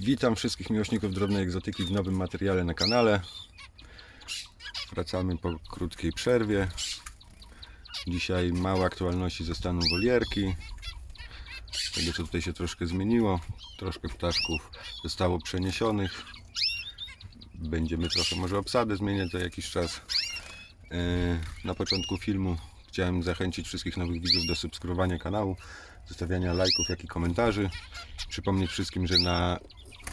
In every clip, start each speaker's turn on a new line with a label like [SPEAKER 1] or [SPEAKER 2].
[SPEAKER 1] Witam wszystkich miłośników drobnej egzotyki w nowym materiale na kanale. Wracamy po krótkiej przerwie. Dzisiaj małe aktualności ze stanu wolierki. Tego co tutaj się troszkę zmieniło. Troszkę ptaszków zostało przeniesionych. Będziemy trochę może obsadę zmieniać za jakiś czas. Yy, Na początku filmu chciałem zachęcić wszystkich nowych widzów do subskrybowania kanału, zostawiania lajków, jak i komentarzy. Przypomnieć wszystkim, że na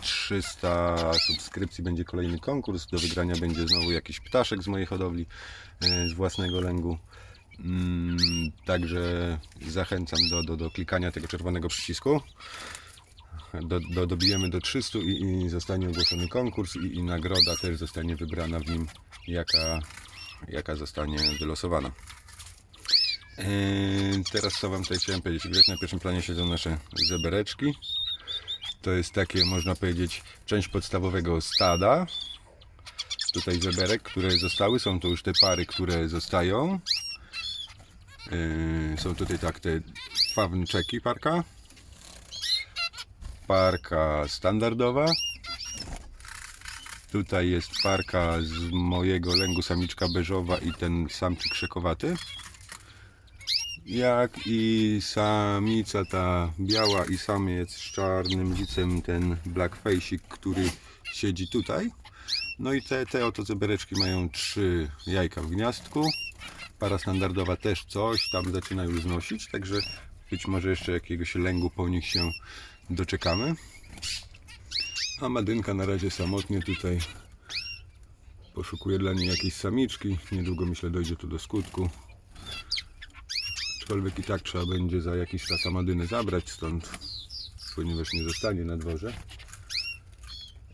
[SPEAKER 1] 300 subskrypcji będzie kolejny konkurs. Do wygrania będzie znowu jakiś ptaszek z mojej hodowli, e, z własnego lęgu. Mm, Także zachęcam do, do, do klikania tego czerwonego przycisku. Do, do, dobijemy do 300 i, i zostanie ogłoszony konkurs i, i nagroda też zostanie wybrana w nim, jaka, jaka zostanie wylosowana. Eee, teraz co Wam tutaj chciałem powiedzieć. Widać na pierwszym planie siedzą nasze zebereczki. To jest takie, można powiedzieć, część podstawowego stada. Tutaj zeberek, które zostały. Są to już te pary, które zostają. Yy, są tutaj tak te fawnczeki parka. Parka standardowa. Tutaj jest parka z mojego lęgu samiczka beżowa i ten samczyk krzekowaty jak i samica ta biała i samiec z czarnym licem, ten blackface'ik, który siedzi tutaj. No i te, te oto zebereczki mają trzy jajka w gniazdku. Para standardowa też coś tam zaczyna już znosić, także być może jeszcze jakiegoś lęgu po nich się doczekamy. A Madynka na razie samotnie tutaj poszukuje dla niej jakiejś samiczki. Niedługo myślę dojdzie tu do skutku. Aczkolwiek i tak trzeba będzie za jakiś czas Amadynę zabrać stąd, ponieważ nie zostanie na dworze.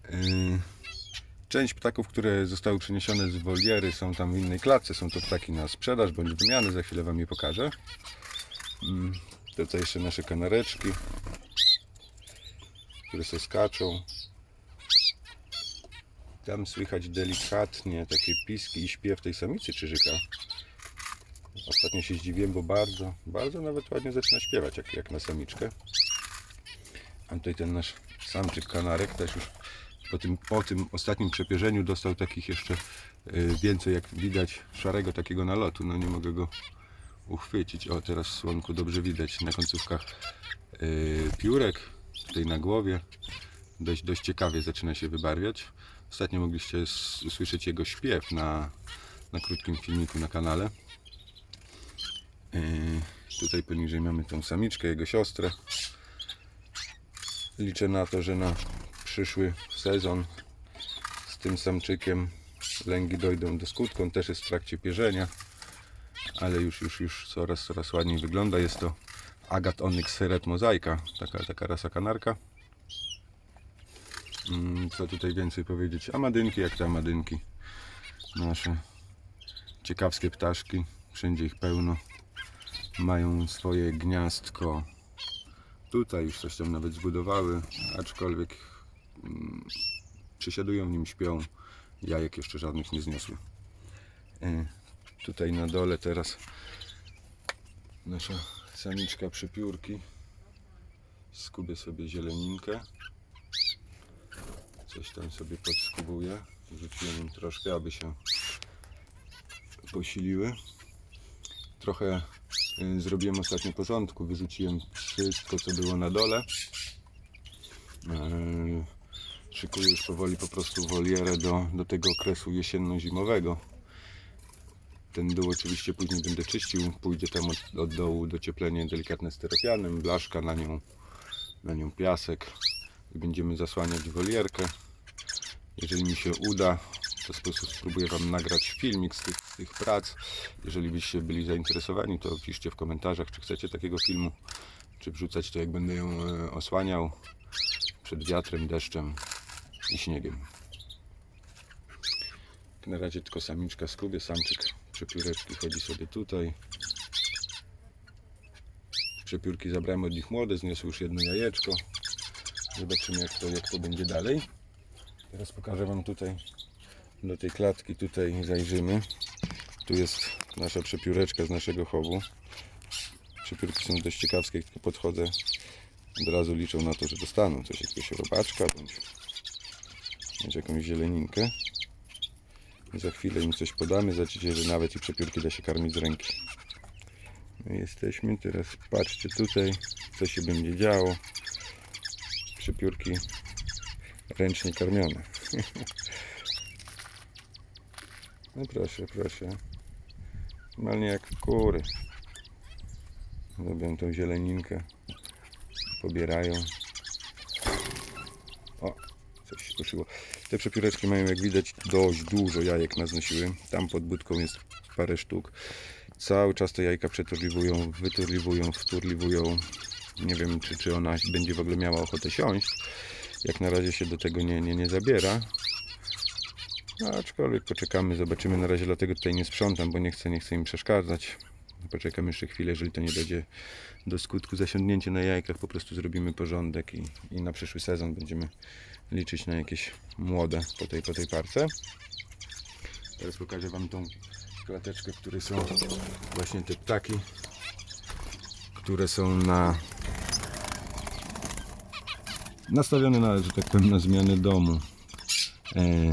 [SPEAKER 1] Yy, Część ptaków, które zostały przeniesione z woliery są tam w innej klatce. Są to ptaki na sprzedaż bądź wymiany. Za chwilę Wam je pokażę. Yy, Tutaj jeszcze nasze kanareczki, które sobie skaczą. Tam słychać delikatnie takie piski i śpiew tej samicy czyżyka. Ostatnio się zdziwiłem, bo bardzo, bardzo nawet ładnie zaczyna śpiewać, jak, jak na samiczkę. A tutaj ten nasz samczyk kanarek też już po tym, po tym ostatnim przepierzeniu dostał takich jeszcze y, więcej, jak widać, szarego takiego nalotu. No nie mogę go uchwycić. O, teraz w słonku dobrze widać na końcówkach y, piórek, tutaj na głowie. Dość, dość ciekawie zaczyna się wybarwiać. Ostatnio mogliście usłyszeć jego śpiew na, na krótkim filmiku na kanale. Yy, Tutaj poniżej mamy tą samiczkę, jego siostrę. Liczę na to, że na przyszły sezon z tym samczykiem lęgi dojdą do skutku. On też jest w trakcie pierzenia, ale już, już, już coraz, coraz ładniej wygląda. Jest to Agat Onyx Red Mozaika, taka, taka rasa kanarka. Mm, Co tutaj więcej powiedzieć? Amadynki, jak te amadynki. Nasze ciekawskie ptaszki, wszędzie ich pełno mają swoje gniazdko. Tutaj już coś tam nawet zbudowały, aczkolwiek mm, przysiadują w nim, śpią. Jajek jeszcze żadnych nie zniosły. E, tutaj na dole teraz nasza samiczka przypiórki. Skubię sobie zieleninkę. Coś tam sobie podskubuję. Wrzuciłem im troszkę, aby się posiliły. Trochę zrobiłem ostatnio porządku, wyrzuciłem wszystko co było na dole. Yy, Szykuję już powoli po prostu wolierę do, do tego okresu jesienno-zimowego. Ten dół oczywiście później będę czyścił, pójdzie tam od, od dołu docieplenie delikatne styropianem, blaszka na nią, na nią piasek i będziemy zasłaniać wolierkę. Jeżeli mi się uda, to sposób spróbuję Wam nagrać filmik z tych, z tych prac. Jeżeli byście byli zainteresowani, to piszcie w komentarzach, czy chcecie takiego filmu, czy wrzucać to, jak będę ją e, osłaniał przed wiatrem, deszczem i śniegiem. Na razie tylko samiczka skubie, samczyk przepióreczki chodzi sobie tutaj. Przepiórki zabrałem od nich młode, zniosły już jedno jajeczko. Zobaczymy jak to, jak to będzie dalej. Teraz pokażę Wam tutaj do tej klatki, tutaj zajrzymy. Tu jest nasza przepióreczka z naszego chowu. Przepiórki są dość ciekawskie, tylko podchodzę od razu liczą na to, że dostaną coś, jakiegoś robaczka bądź, bądź jakąś zieleninkę. I za chwilę im coś podamy, zobaczycie, że nawet i przepiórki da się karmić z ręki. My jesteśmy, teraz patrzcie tutaj, co się będzie działo. Przepiórki ręcznie karmione. No proszę, proszę. Normalnie jak kury. Robią tą zieleninkę. Pobierają. O, coś się poszyło. Te przepióreczki mają jak widać dość dużo jajek naznosiły. Tam pod budką jest parę sztuk. Cały czas te jajka przeturliwują, wyturliwują, wturliwują. Nie wiem, czy, czy ona będzie w ogóle miała ochotę siąść. Jak na razie się do tego nie, nie, nie zabiera. No, aczkolwiek poczekamy, zobaczymy. Na razie dlatego tutaj nie sprzątam, bo nie chcę, nie chcę im przeszkadzać. Poczekam jeszcze chwilę, jeżeli to nie dojdzie do skutku zasiądnięcie na jajkach, po prostu zrobimy porządek i, i na przyszły sezon będziemy liczyć na jakieś młode po tej, po tej parce. Teraz pokażę Wam tą klateczkę, w której są właśnie te ptaki, które są na nastawione na, że tak powiem, na zmianę domu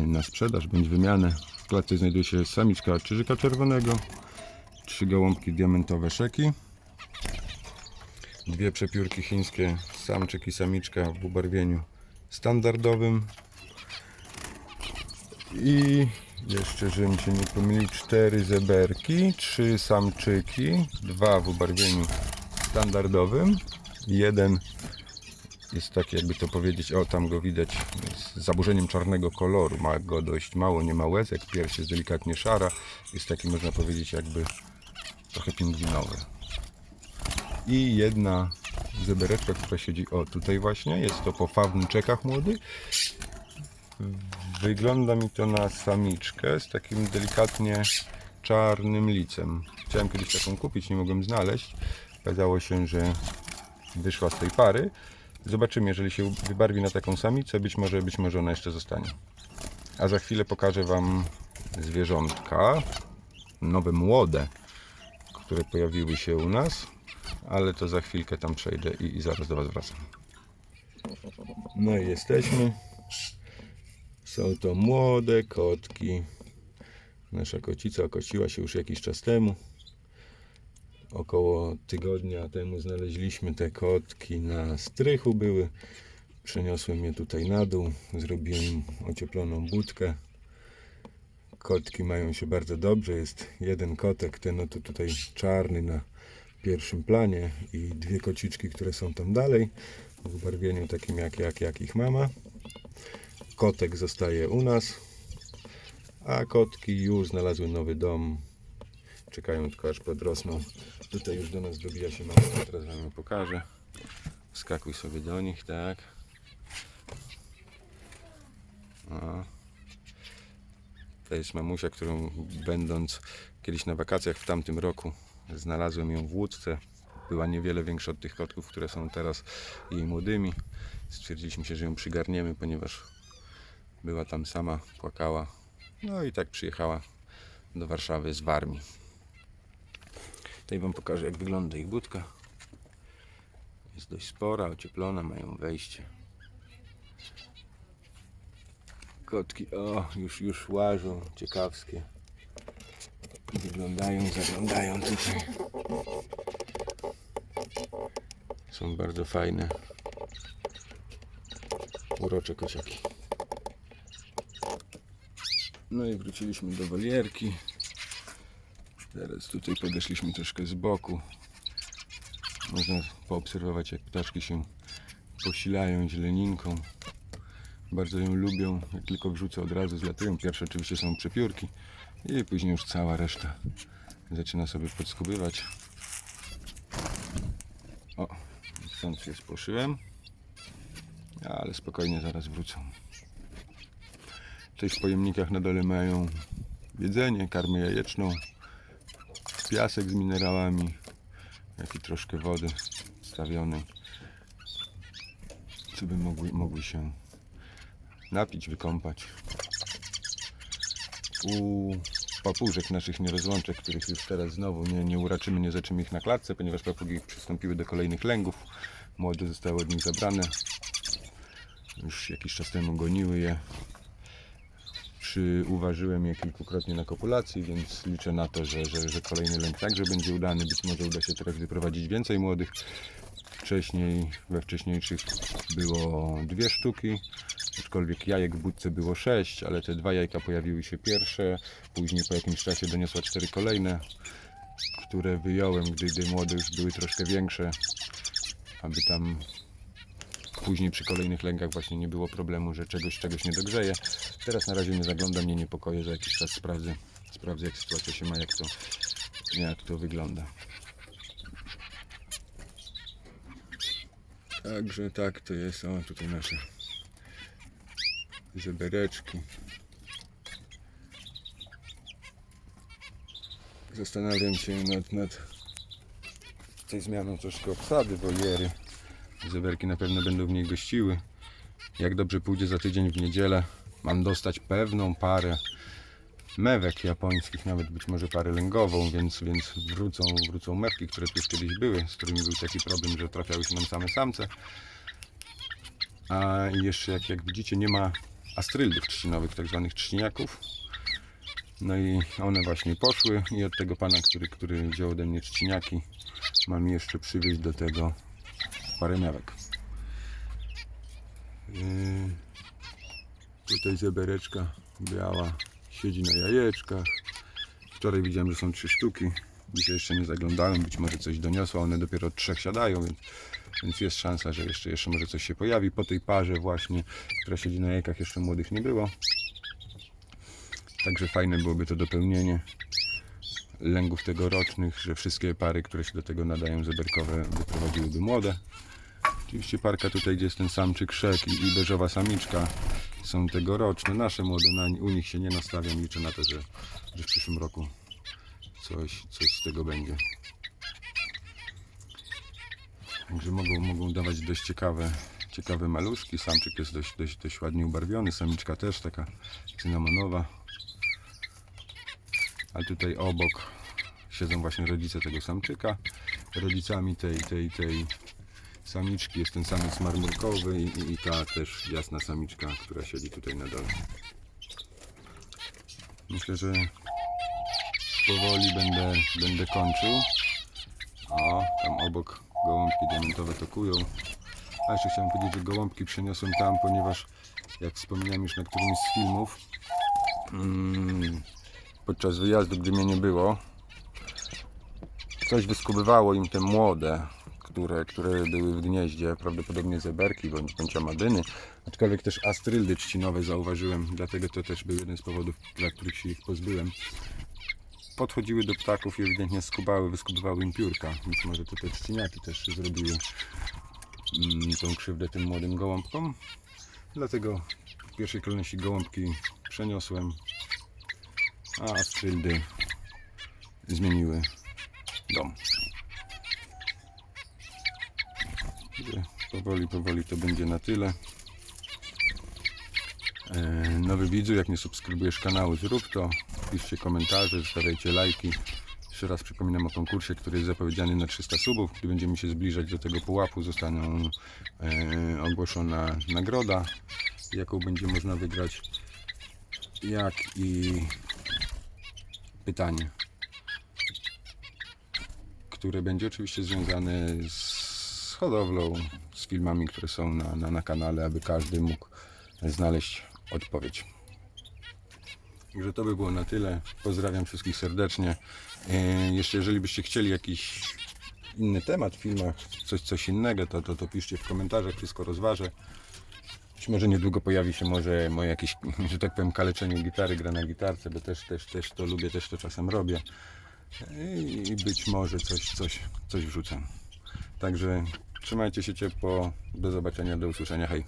[SPEAKER 1] na sprzedaż bądź wymianę. W klatce znajduje się samiczka czyżyka czerwonego, trzy gołąbki diamentowe szeki, dwie przepiórki chińskie, samczyk i samiczka w ubarwieniu standardowym i jeszcze, żebym się nie pomylił, cztery zeberki, trzy samczyki, dwa w ubarwieniu standardowym, jeden jest taki, jakby to powiedzieć, o tam go widać, z zaburzeniem czarnego koloru. Ma go dość mało, nie ma łezek, pierś jest delikatnie szara. Jest taki, można powiedzieć, jakby trochę pingwinowy. I jedna zebereczka, która siedzi, o tutaj właśnie, jest to po fawniczekach młody. Wygląda mi to na samiczkę z takim delikatnie czarnym licem. Chciałem kiedyś taką kupić, nie mogłem znaleźć. Okazało się, że wyszła z tej pary. Zobaczymy, jeżeli się wybarwi na taką samicę, być może, być może ona jeszcze zostanie. A za chwilę pokażę Wam zwierzątka, nowe młode, które pojawiły się u nas, ale to za chwilkę tam przejdę i, i zaraz do Was wracam. No i jesteśmy. Są to młode kotki. Nasza kocica okociła się już jakiś czas temu. Około tygodnia temu znaleźliśmy te kotki na strychu były. Przeniosłem je tutaj na dół. Zrobiłem ocieploną budkę. Kotki mają się bardzo dobrze. Jest jeden kotek, ten oto tutaj czarny na pierwszym planie i dwie kociczki, które są tam dalej w ubarwieniu takim jak, jak, jak ich mama. Kotek zostaje u nas, a kotki już znalazły nowy dom czekają tylko aż podrosną. Tutaj już do nas dobija się mama, teraz wam ją pokażę. Skakuj sobie do nich, tak. O. To jest mamusia, którą będąc kiedyś na wakacjach w tamtym roku znalazłem ją w łódce. Była niewiele większa od tych kotków, które są teraz jej młodymi. Stwierdziliśmy się, że ją przygarniemy, ponieważ była tam sama, płakała. No i tak przyjechała do Warszawy z Warmii. Tutaj Wam pokażę jak wygląda ich budka. Jest dość spora, ocieplona, mają wejście. Kotki, o, już, już łażą, ciekawskie. Wyglądają, zaglądają tutaj. Są bardzo fajne. Urocze kociaki. No i wróciliśmy do wolierki. Teraz tutaj podeszliśmy troszkę z boku. Można poobserwować jak ptaszki się posilają zieleninką. Bardzo ją lubią. Jak tylko wrzucę od razu zlatują. Pierwsze oczywiście są przepiórki i później już cała reszta zaczyna sobie podskubywać. O, stąd się spłoszyłem. Ale spokojnie zaraz wrócą. Tutaj w pojemnikach na dole mają jedzenie, karmę jajeczną, piasek z minerałami, jak i troszkę wody stawionej, co by mogły, mogły się napić, wykąpać. U papużek naszych nierozłączek, których już teraz znowu nie, nie uraczymy, nie zaczymy ich na klatce, ponieważ papugi przystąpiły do kolejnych lęgów. Młode zostały od nich zabrane. Już jakiś czas temu goniły je. Przyuważyłem je kilkukrotnie na kopulacji, więc liczę na to, że, że, że kolejny lęk także będzie udany. Być może uda się teraz wyprowadzić więcej młodych. Wcześniej, we wcześniejszych było dwie sztuki, aczkolwiek jajek w budce było sześć, ale te dwa jajka pojawiły się pierwsze, później po jakimś czasie doniosła cztery kolejne, które wyjąłem, gdy, gdy młode już były troszkę większe, aby tam później przy kolejnych lękach właśnie nie było problemu, że czegoś czegoś nie dogrzeje. Teraz na razie nie zaglądam, nie niepokoję, za jakiś czas sprawdzę, sprawdzę jak sytuacja się ma, jak to, jak to wygląda. Także tak to jest. O, tutaj nasze zebereczki. Zastanawiam się nad, nad tej zmianą troszkę obsady woliery. Zeberki na pewno będą w niej gościły. Jak dobrze pójdzie za tydzień w niedzielę, mam dostać pewną parę mewek japońskich, nawet być może parę lęgową, więc, więc wrócą, wrócą mewki, które tu już kiedyś były, z którymi był taki problem, że trafiały się nam same samce. A jeszcze jak, jak widzicie nie ma astryldów trzcinowych, tak zwanych trzciniaków. No i one właśnie poszły i od tego pana, który, który wziął ode mnie trzciniaki, mam jeszcze przywieźć do tego parę mewek. Yy, tutaj zebereczka biała siedzi na jajeczkach. Wczoraj widziałem, że są trzy sztuki. Dzisiaj jeszcze nie zaglądałem, być może coś doniosło. One dopiero od trzech siadają, więc, więc jest szansa, że jeszcze, jeszcze może coś się pojawi. Po tej parze właśnie, która siedzi na jajkach, jeszcze młodych nie było. Także fajne byłoby to dopełnienie lęgów tegorocznych, że wszystkie pary, które się do tego nadają zeberkowe wyprowadziłyby młode. Oczywiście parka tutaj, gdzie jest ten samczyk szek i, i beżowa samiczka są tegoroczne. Nasze młode, na, u nich się nie nastawiam. Liczę na to, że, że w przyszłym roku coś, coś z tego będzie. Także mogą, mogą dawać dość ciekawe, ciekawe maluszki. Samczyk jest dość, dość, dość ładnie ubarwiony, samiczka też taka cynamonowa. A tutaj obok siedzą właśnie rodzice tego samczyka. Rodzicami tej, tej, tej samiczki jest ten samiec marmurkowy i, i, ta też jasna samiczka, która siedzi tutaj na dole. Myślę, że powoli będę, będę kończył. O, tam obok gołąbki diamentowe tokują. A jeszcze chciałem powiedzieć, że gołąbki przeniosłem tam, ponieważ jak wspomniałem już na którymś z filmów, mm, podczas wyjazdu, gdy mnie nie było, coś wyskubywało im te młode, które, które były w gnieździe, prawdopodobnie zeberki bądź, bądź amadyny, aczkolwiek też astryldy trzcinowe zauważyłem, dlatego to też był jeden z powodów, dla których się ich pozbyłem. Podchodziły do ptaków i ewidentnie skubały, wyskubywały im piórka, więc może to te trzciniaki też zrobiły mm, tą krzywdę tym młodym gołąbkom. Dlatego w pierwszej kolejności gołąbki przeniosłem, a astryldy zmieniły dom. Powoli, powoli to będzie na tyle. E, Nowy widzu, jak nie subskrybujesz kanału, zrób to. Piszcie komentarze, zostawiajcie lajki. Jeszcze raz przypominam o konkursie, który jest zapowiedziany na 300 subów. Gdy będziemy się zbliżać do tego pułapu, zostanie ogłoszona nagroda, jaką będzie można wygrać, jak i pytanie, które będzie oczywiście związane z hodowlą, z filmami, które są na, na, na kanale, aby każdy mógł znaleźć odpowiedź. Także to by było na tyle. Pozdrawiam wszystkich serdecznie. E, Jeszcze jeżeli byście chcieli jakiś inny temat w filmach, coś, coś innego, to, to, to piszcie w komentarzach, wszystko rozważę. Być może niedługo pojawi się może moje jakieś, że tak powiem, kaleczenie gitary, gra na gitarce, bo też, też, też to lubię, też to czasem robię. I być może coś, coś, coś wrzucę. Także trzymajcie się ciepło. Do zobaczenia, do usłyszenia. Hej.